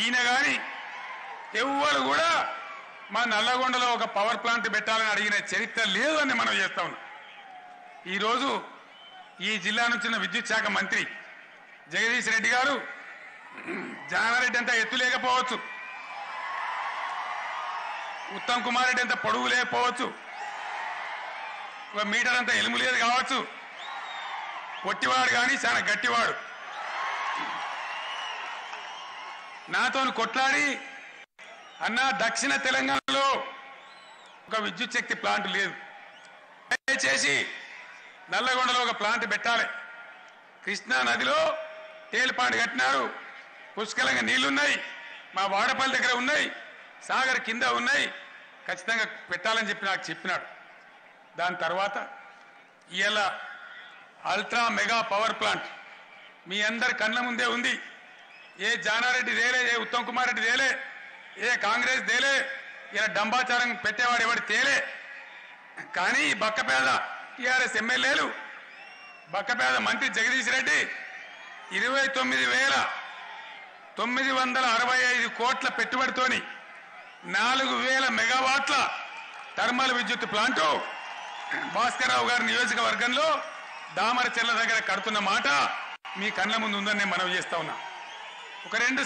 ఈయన గాని ఎవ్వరు కూడా మా నల్లగొండలో ఒక పవర్ ప్లాంట్ పెట్టాలని అడిగిన చరిత్ర లేదని మనం చేస్తా ఉన్నాం. ఈరోజు ఈ జిల్లా నుంచి విద్యుత్ శాఖ మంత్రి జగదీష్ రెడ్డి గారు జానారెడ్డి అంతా ఎత్తు లేకపోవచ్చు. ఉత్తమ్ కుమార్ రెడ్డి అంత పొడుగు లేకపోవచ్చు. ఒక మీటర్ అంత ఎలుము లేదు కావచ్చు. పొట్టివాడు కానీ చాలా గట్టివాడు. నాతో కొట్లాడి అన్న దక్షిణ తెలంగాణలో ఒక విద్యుత్ శక్తి ప్లాంట్ లేదు. దయచేసి నల్లగొండలో ఒక ప్లాంట్ పెట్టాలి. కృష్ణా నదిలో తేలిపాండు కట్టినారు. పుష్కలంగా నీళ్ళున్నాయి. మా వాడపల్లి దగ్గర ఉన్నాయి. సాగర్ కింద ఉన్నాయి. ఖచ్చితంగా పెట్టాలని చెప్పి నాకు చెప్పినాడు. దాని తర్వాత ఇలా అల్ట్రా మెగా పవర్ ప్లాంట్ మీ అందరి కళ్ళ ముందే ఉంది. ఏ జానారెడ్డి దేలే ఏ ఉత్తమ్ కుమార్ రెడ్డి దేలే ఏ కాంగ్రెస్ దేలే ఇలా డంబాచారం పెట్టేవాడు ఎవడు తేలే. కానీ ఈ బక్కపేద టీఆర్ఎస్ ఎమ్మెల్యేలు బక్కపేద మంత్రి జగదీష్ రెడ్డి ఇరవై తొమ్మిది వేల తొమ్మిది వందల అరవై ఐదు కోట్ల పెట్టుబడితోని నాలుగు వేల మెగావాట్ల థర్మల్ విద్యుత్ ప్లాంటు భాస్కరరావు గారి నియోజకవర్గంలో దామరచెర్ల దగ్గర కడుతున్న మాట మీ కళ్ళ ముందు ఉందని నేను మనవి చేస్తా ఉన్నా. ఒక రెండు